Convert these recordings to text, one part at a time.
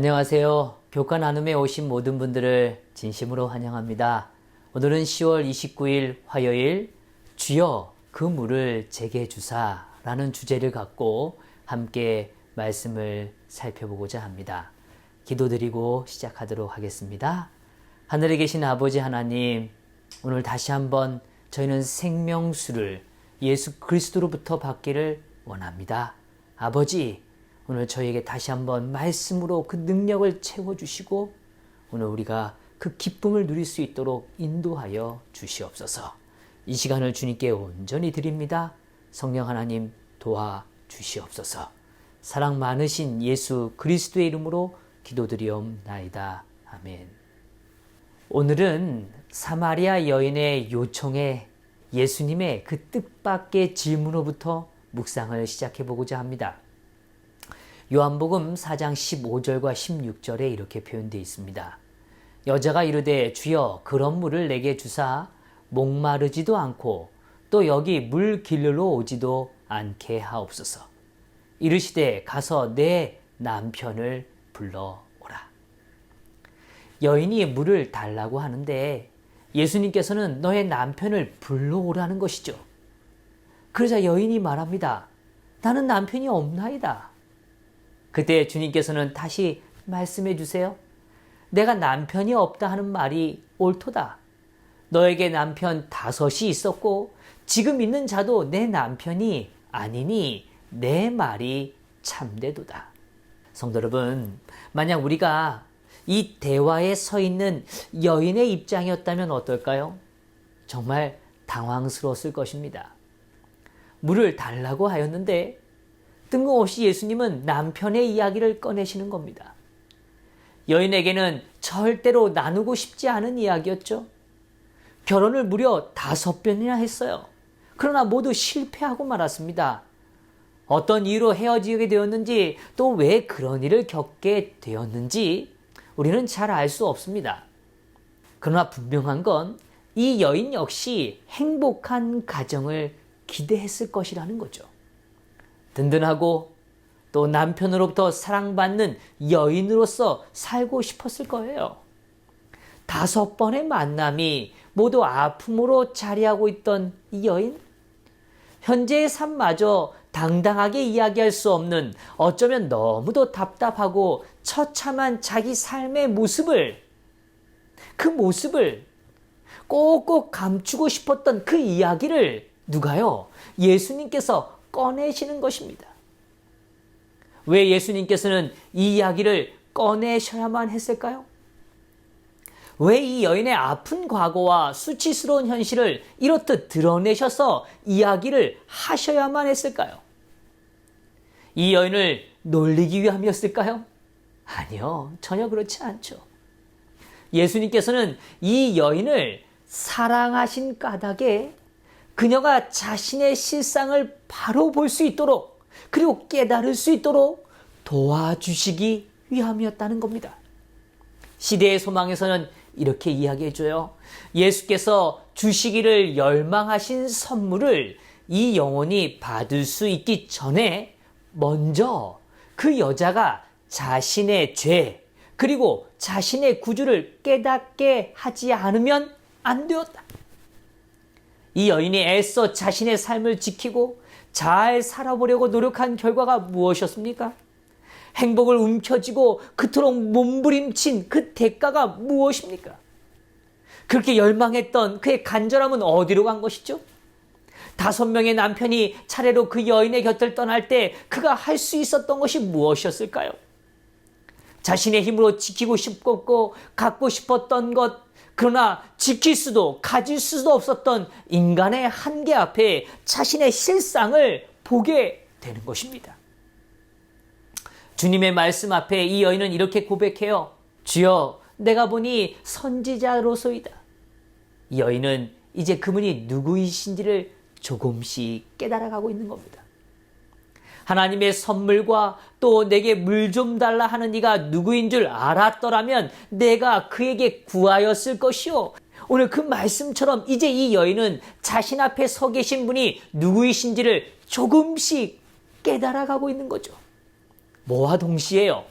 안녕하세요. 교과 나눔에 오신 모든 분들을 진심으로 환영합니다. 오늘은 10월 29일 화요일 주여 그 물을 제게 주사라는 주제를 갖고 함께 말씀을 살펴보고자 합니다. 기도드리고 시작하도록 하겠습니다. 하늘에 계신 아버지 하나님, 오늘 다시 한번 저희는 생명수를 예수 그리스도로부터 받기를 원합니다. 아버지, 오늘 저에게 다시 한번 말씀으로 그 능력을 채워주시고 오늘 우리가 그 기쁨을 누릴 수 있도록 인도하여 주시옵소서. 이 시간을 주님께 온전히 드립니다. 성령 하나님 도와 주시옵소서. 사랑 많으신 예수 그리스도의 이름으로 기도드리옵나이다. 아멘. 오늘은 사마리아 여인의 요청에 예수님의 그 뜻밖의 질문으로부터 묵상을 시작해 보고자 합니다. 요한복음 4장 15절과 16절에 이렇게 표현되어 있습니다. 여자가 이르되 주여 그런 물을 내게 주사 목마르지도 않고 또 여기 물 길르러 오지도 않게 하옵소서. 이르시되 가서 내 남편을 불러오라. 여인이 물을 달라고 하는데 예수님께서는 너의 남편을 불러오라는 것이죠. 그러자 여인이 말합니다. 나는 남편이 없나이다. 그때 주님께서는 다시 말씀해 주세요. 내가 남편이 없다 하는 말이 옳도다. 너에게 남편 다섯이 있었고 지금 있는 자도 내 남편이 아니니 내 말이 참되도다. 성도 여러분, 만약 우리가 이 대화에 서 있는 여인의 입장이었다면 어떨까요? 정말 당황스러웠을 것입니다. 물을 달라고 하였는데 뜬금없이 예수님은 남편의 이야기를 꺼내시는 겁니다. 여인에게는 절대로 나누고 싶지 않은 이야기였죠. 결혼을 무려 다섯 번이나 했어요. 그러나 모두 실패하고 말았습니다. 어떤 이유로 헤어지게 되었는지 또 왜 그런 일을 겪게 되었는지 우리는 잘 알 수 없습니다. 그러나 분명한 건 이 여인 역시 행복한 가정을 기대했을 것이라는 거죠. 든든하고 또 남편으로부터 사랑받는 여인으로서 살고 싶었을 거예요. 다섯 번의 만남이 모두 아픔으로 자리하고 있던 이 여인? 현재의 삶마저 당당하게 이야기할 수 없는 어쩌면 너무도 답답하고 처참한 자기 삶의 모습을, 그 모습을 꼭꼭 감추고 싶었던 그 이야기를 누가요? 예수님께서 꺼내시는 것입니다. 왜 예수님께서는 이 이야기를 꺼내셔야만 했을까요? 왜 이 여인의 아픈 과거와 수치스러운 현실을 이렇듯 드러내셔서 이야기를 하셔야만 했을까요? 이 여인을 놀리기 위함이었을까요? 아니요, 전혀 그렇지 않죠. 예수님께서는 이 여인을 사랑하신 까닭에 그녀가 자신의 실상을 바로 볼 수 있도록 그리고 깨달을 수 있도록 도와주시기 위함이었다는 겁니다. 시대의 소망에서는 이렇게 이야기해 줘요. 예수께서 주시기를 열망하신 선물을 이 영혼이 받을 수 있기 전에 먼저 그 여자가 자신의 죄, 그리고 자신의 구주를 깨닫게 하지 않으면 안 되었다. 이 여인이 애써 자신의 삶을 지키고 잘 살아보려고 노력한 결과가 무엇이었습니까? 행복을 움켜쥐고 그토록 몸부림친 그 대가가 무엇입니까? 그렇게 열망했던 그의 간절함은 어디로 간 것이죠? 다섯 명의 남편이 차례로 그 여인의 곁을 떠날 때 그가 할 수 있었던 것이 무엇이었을까요? 자신의 힘으로 지키고 싶었고 갖고 싶었던 것, 그러나 지킬 수도 가질 수도 없었던 인간의 한계 앞에 자신의 실상을 보게 되는 것입니다. 주님의 말씀 앞에 이 여인은 이렇게 고백해요. 주여, 내가 보니 선지자로소이다. 이 여인은 이제 그분이 누구이신지를 조금씩 깨달아가고 있는 겁니다. 하나님의 선물과 또 내게 물 좀 달라 하는 이가 누구인 줄 알았더라면 내가 그에게 구하였을 것이요. 오늘 그 말씀처럼 이제 이 여인은 자신 앞에 서 계신 분이 누구이신지를 조금씩 깨달아가고 있는 거죠. 뭐와 동시에요.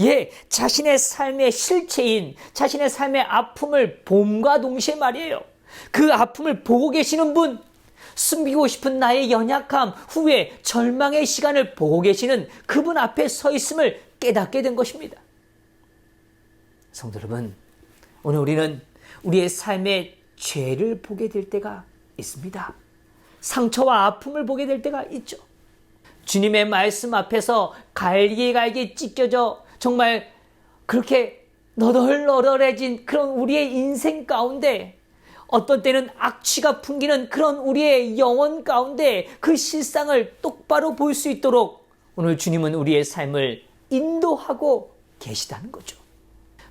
예, 자신의 삶의 실체인 자신의 삶의 아픔을 봄과 동시에 말이에요. 그 아픔을 보고 계시는 분, 숨기고 싶은 나의 연약함, 후회, 절망의 시간을 보고 계시는 그분 앞에 서 있음을 깨닫게 된 것입니다. 성도 여러분, 오늘 우리는 우리의 삶의 죄를 보게 될 때가 있습니다. 상처와 아픔을 보게 될 때가 있죠. 주님의 말씀 앞에서 갈기갈기 찢겨져 정말 그렇게 너덜너덜해진 그런 우리의 인생 가운데 어떤 때는 악취가 풍기는 그런 우리의 영혼 가운데 그 실상을 똑바로 볼 수 있도록 오늘 주님은 우리의 삶을 인도하고 계시다는 거죠.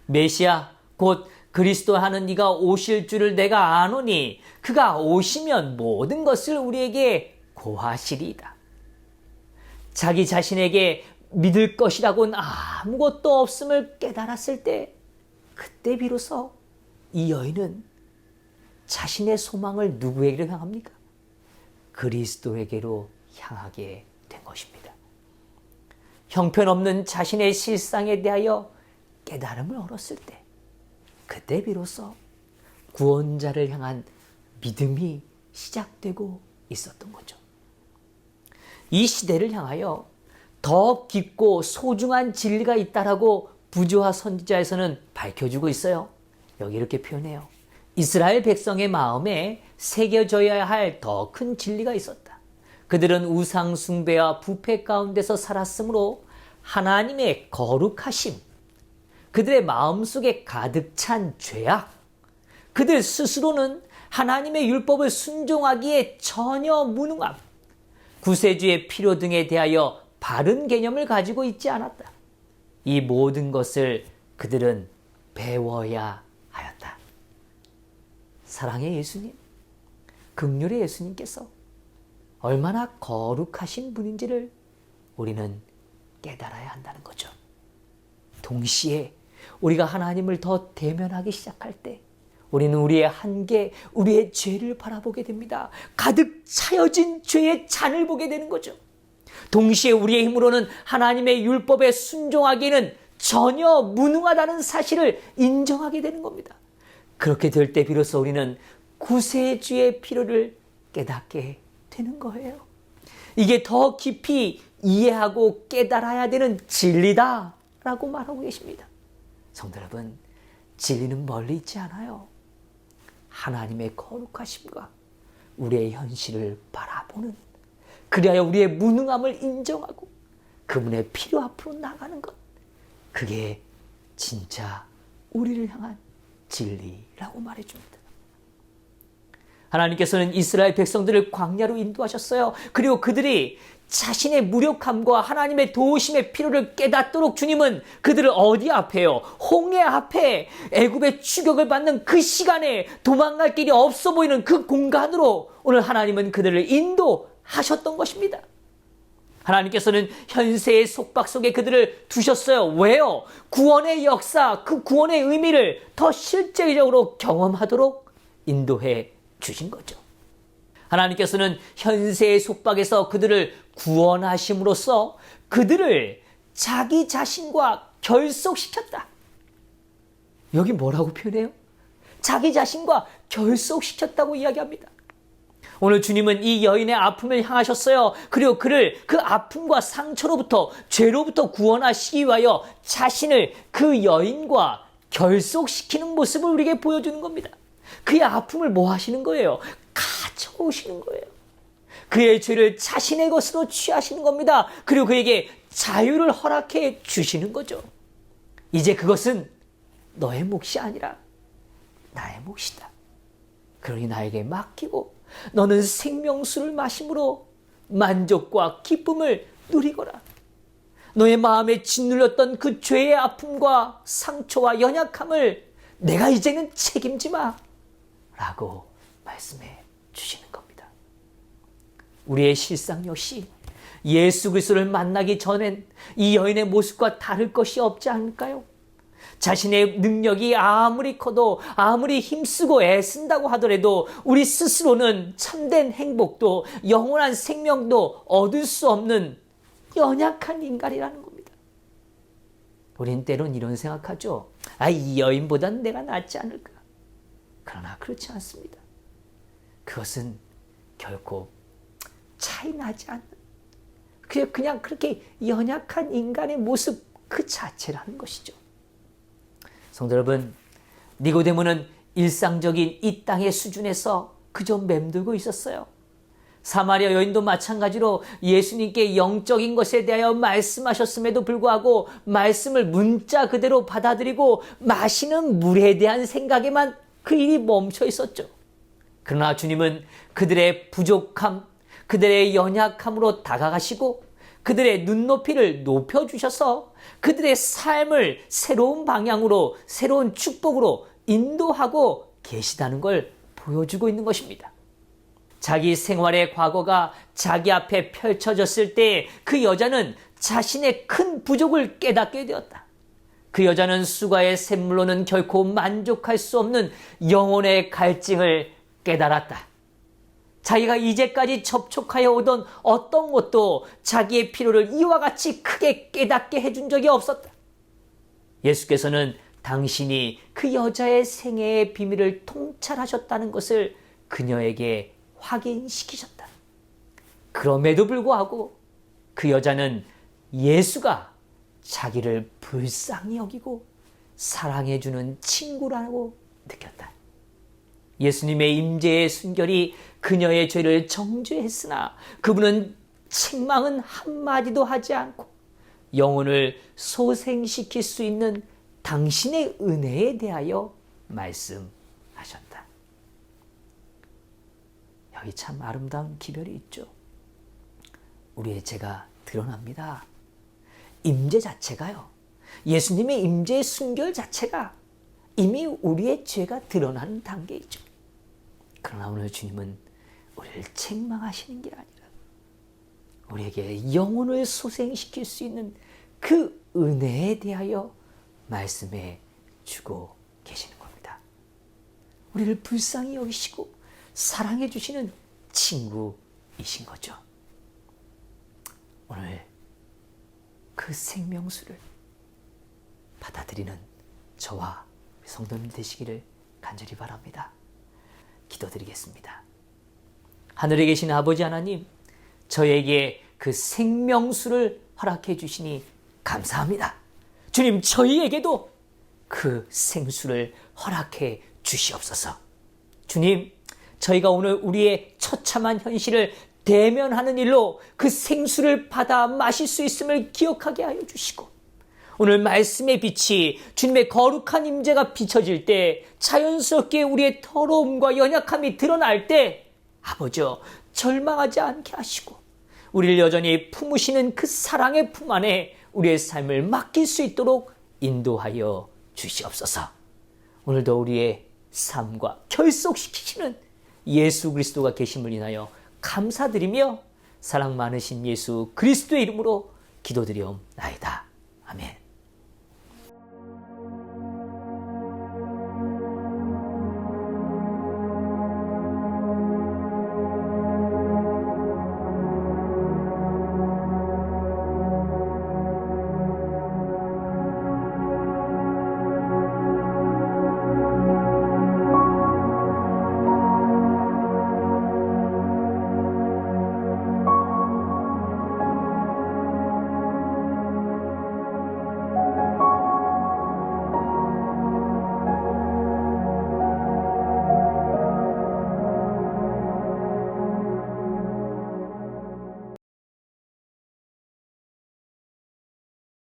메시아 곧 그리스도 하는 이가 오실 줄을 내가 아노니 그가 오시면 모든 것을 우리에게 고하시리이다. 자기 자신에게 믿을 것이라고는 아무것도 없음을 깨달았을 때 그때 비로소 이 여인은 자신의 소망을 누구에게로 향합니까? 그리스도에게로 향하게 된 것입니다. 형편없는 자신의 실상에 대하여 깨달음을 얻었을 때 그때 비로소 구원자를 향한 믿음이 시작되고 있었던 거죠. 이 시대를 향하여 더 깊고 소중한 진리가 있다라고 부조와 선지자에서는 밝혀주고 있어요. 여기 이렇게 표현해요. 이스라엘 백성의 마음에 새겨져야 할 더 큰 진리가 있었다. 그들은 우상 숭배와 부패 가운데서 살았으므로 하나님의 거룩하심, 그들의 마음속에 가득 찬 죄악, 그들 스스로는 하나님의 율법을 순종하기에 전혀 무능함, 구세주의 필요 등에 대하여 바른 개념을 가지고 있지 않았다. 이 모든 것을 그들은 배워야 하였다. 사랑의 예수님, 극률의 예수님께서 얼마나 거룩하신 분인지를 우리는 깨달아야 한다는 거죠. 동시에 우리가 하나님을 더 대면하기 시작할 때 우리는 우리의 한계, 우리의 죄를 바라보게 됩니다. 가득 차여진 죄의 잔을 보게 되는 거죠. 동시에 우리의 힘으로는 하나님의 율법에 순종하기에는 전혀 무능하다는 사실을 인정하게 되는 겁니다. 그렇게 될 때 비로소 우리는 구세주의 필요를 깨닫게 되는 거예요. 이게 더 깊이 이해하고 깨달아야 되는 진리다. 라고 말하고 계십니다. 성도 여러분, 진리는 멀리 있지 않아요. 하나님의 거룩하심과 우리의 현실을 바라보는 그리하여 우리의 무능함을 인정하고 그분의 필요 앞으로 나가는 것 그게 진짜 우리를 향한 진리라고 말해줍니다. 하나님께서는 이스라엘 백성들을 광야로 인도하셨어요. 그리고 그들이 자신의 무력함과 하나님의 도우심의 필요를 깨닫도록 주님은 그들을 어디 앞에요? 홍해 앞에 애굽의 추격을 받는 그 시간에 도망갈 길이 없어 보이는 그 공간으로 오늘 하나님은 그들을 인도하셨던 것입니다. 하나님께서는 현세의 속박 속에 그들을 두셨어요. 왜요? 구원의 역사, 그 구원의 의미를 더 실제적으로 경험하도록 인도해 주신 거죠. 하나님께서는 현세의 속박에서 그들을 구원하심으로써 그들을 자기 자신과 결속시켰다. 여기 뭐라고 표현해요? 자기 자신과 결속시켰다고 이야기합니다. 오늘 주님은 이 여인의 아픔을 향하셨어요. 그리고 그를 그 아픔과 상처로부터 죄로부터 구원하시기 위하여 자신을 그 여인과 결속시키는 모습을 우리에게 보여주는 겁니다. 그의 아픔을 뭐 하시는 거예요? 가져오시는 거예요. 그의 죄를 자신의 것으로 취하시는 겁니다. 그리고 그에게 자유를 허락해 주시는 거죠. 이제 그것은 너의 몫이 아니라 나의 몫이다. 그러니 나에게 맡기고 너는 생명수를 마심으로 만족과 기쁨을 누리거라. 너의 마음에 짓눌렸던 그 죄의 아픔과 상처와 연약함을 내가 이제는 책임지 마. 라고 말씀해 주시는 겁니다. 우리의 실상 역시 예수 그리스도를 만나기 전엔 이 여인의 모습과 다를 것이 없지 않을까요? 자신의 능력이 아무리 커도 아무리 힘쓰고 애쓴다고 하더라도 우리 스스로는 참된 행복도 영원한 생명도 얻을 수 없는 연약한 인간이라는 겁니다. 우린 때론 이런 생각하죠. 아, 이 여인보단 내가 낫지 않을까. 그러나 그렇지 않습니다. 그것은 결코 차이 나지 않는 그냥 그냥 그렇게 연약한 인간의 모습 그 자체라는 것이죠. 성도 여러분, 니고데모는 일상적인 이 땅의 수준에서 그저 맴돌고 있었어요. 사마리아 여인도 마찬가지로 예수님께 영적인 것에 대하여 말씀하셨음에도 불구하고 말씀을 문자 그대로 받아들이고 마시는 물에 대한 생각에만 그 일이 멈춰 있었죠. 그러나 주님은 그들의 부족함, 그들의 연약함으로 다가가시고 그들의 눈높이를 높여주셔서 그들의 삶을 새로운 방향으로, 새로운 축복으로 인도하고 계시다는 걸 보여주고 있는 것입니다. 자기 생활의 과거가 자기 앞에 펼쳐졌을 때 그 여자는 자신의 큰 부족을 깨닫게 되었다. 그 여자는 수가의 샘물로는 결코 만족할 수 없는 영혼의 갈증을 깨달았다. 자기가 이제까지 접촉하여 오던 어떤 것도 자기의 필요를 이와 같이 크게 깨닫게 해준 적이 없었다. 예수께서는 당신이 그 여자의 생애의 비밀을 통찰하셨다는 것을 그녀에게 확인시키셨다. 그럼에도 불구하고 그 여자는 예수가 자기를 불쌍히 여기고 사랑해주는 친구라고 느꼈다. 예수님의 임재의 순결이 그녀의 죄를 정죄했으나 그분은 책망은 한마디도 하지 않고 영혼을 소생시킬 수 있는 당신의 은혜에 대하여 말씀하셨다. 여기 참 아름다운 기별이 있죠. 우리의 죄가 드러납니다. 임재 자체가요. 예수님의 임재의 순결 자체가 이미 우리의 죄가 드러나는 단계이죠. 그러나 오늘 주님은 우리를 책망하시는 게 아니라 우리에게 영혼을 소생시킬 수 있는 그 은혜에 대하여 말씀해 주고 계시는 겁니다. 우리를 불쌍히 여기시고 사랑해 주시는 친구이신 거죠. 오늘 그 생명수를 받아들이는 저와 성도님 되시기를 간절히 바랍니다. 기도드리겠습니다. 하늘에 계신 아버지 하나님, 저에게 그 생명수를 허락해 주시니 감사합니다. 주님, 저희에게도 그 생수를 허락해 주시옵소서. 주님, 저희가 오늘 우리의 처참한 현실을 대면하는 일로 그 생수를 받아 마실 수 있음을 기억하게 하여 주시고, 오늘 말씀의 빛이 주님의 거룩한 임재가 비춰질 때 자연스럽게 우리의 더러움과 연약함이 드러날 때 아버지여 절망하지 않게 하시고 우리를 여전히 품으시는 그 사랑의 품 안에 우리의 삶을 맡길 수 있도록 인도하여 주시옵소서. 오늘도 우리의 삶과 결속시키시는 예수 그리스도가 계심을 인하여 감사드리며 사랑 많으신 예수 그리스도의 이름으로 기도드리옵나이다. 아멘.